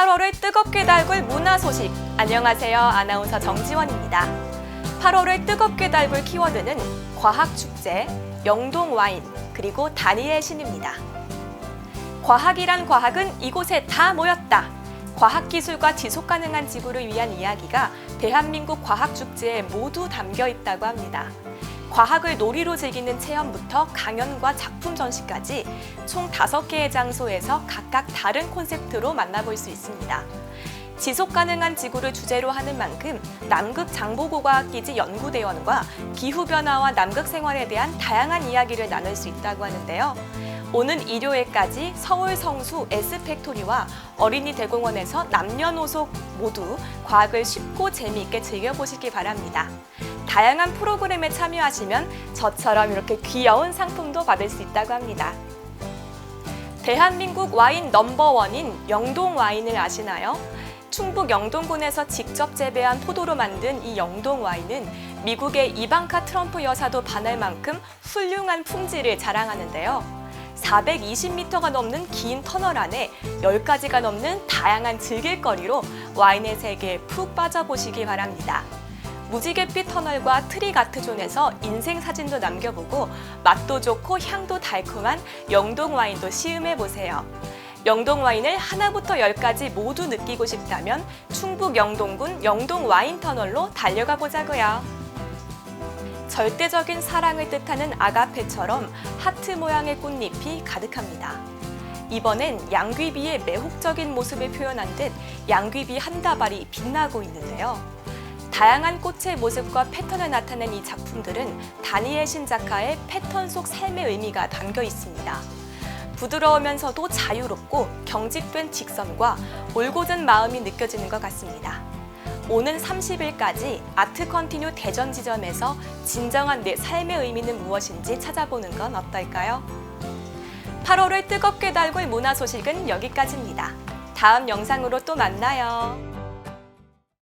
8월을 뜨겁게 달굴 문화 소식. 안녕하세요. 아나운서 정지원입니다. 8월을 뜨겁게 달굴 키워드는 과학 축제, 영동 와인, 그리고 다니엘 신입니다. 과학이란 과학은 이곳에 다 모였다. 과학기술과 지속가능한 지구를 위한 이야기가 대한민국 과학축제에 모두 담겨 있다고 합니다. 과학을 놀이로 즐기는 체험부터 강연과 작품 전시까지 총 5개의 장소에서 각각 다른 콘셉트로 만나볼 수 있습니다. 지속 가능한 지구를 주제로 하는 만큼 남극 장보고과학기지 연구대원과 기후변화와 남극 생활에 대한 다양한 이야기를 나눌 수 있다고 하는데요. 오는 일요일까지 서울 성수 S팩토리와 어린이 대공원에서 남녀노소 모두 과학을 쉽고 재미있게 즐겨보시기 바랍니다. 다양한 프로그램에 참여하시면 저처럼 이렇게 귀여운 상품도 받을 수 있다고 합니다. 대한민국 와인 넘버원인 영동 와인을 아시나요? 충북 영동군에서 직접 재배한 포도로 만든 이 영동 와인은 미국의 이방카 트럼프 여사도 반할 만큼 훌륭한 품질을 자랑하는데요. 420m가 넘는 긴 터널 안에 10가지가 넘는 다양한 즐길거리로 와인의 세계에 푹 빠져보시기 바랍니다. 무지갯빛 터널과 트리가트 존에서 인생 사진도 남겨보고 맛도 좋고 향도 달콤한 영동 와인도 시음해 보세요. 영동 와인을 하나부터 열까지 모두 느끼고 싶다면 충북 영동군 영동 와인 터널로 달려가 보자고요. 절대적인 사랑을 뜻하는 아가페처럼 하트 모양의 꽃잎이 가득합니다. 이번엔 양귀비의 매혹적인 모습을 표현한 듯 양귀비 한 다발이 빛나고 있는데요. 다양한 꽃의 모습과 패턴을 나타낸 이 작품들은 다니엘 신 작가의 패턴 속 삶의 의미가 담겨 있습니다. 부드러우면서도 자유롭고 경직된 직선과 올곧은 마음이 느껴지는 것 같습니다. 오는 30일까지 아트 컨티뉴 대전 지점에서 진정한 내 삶의 의미는 무엇인지 찾아보는 건 어떨까요? 8월을 뜨겁게 달굴 문화 소식은 여기까지입니다. 다음 영상으로 또 만나요.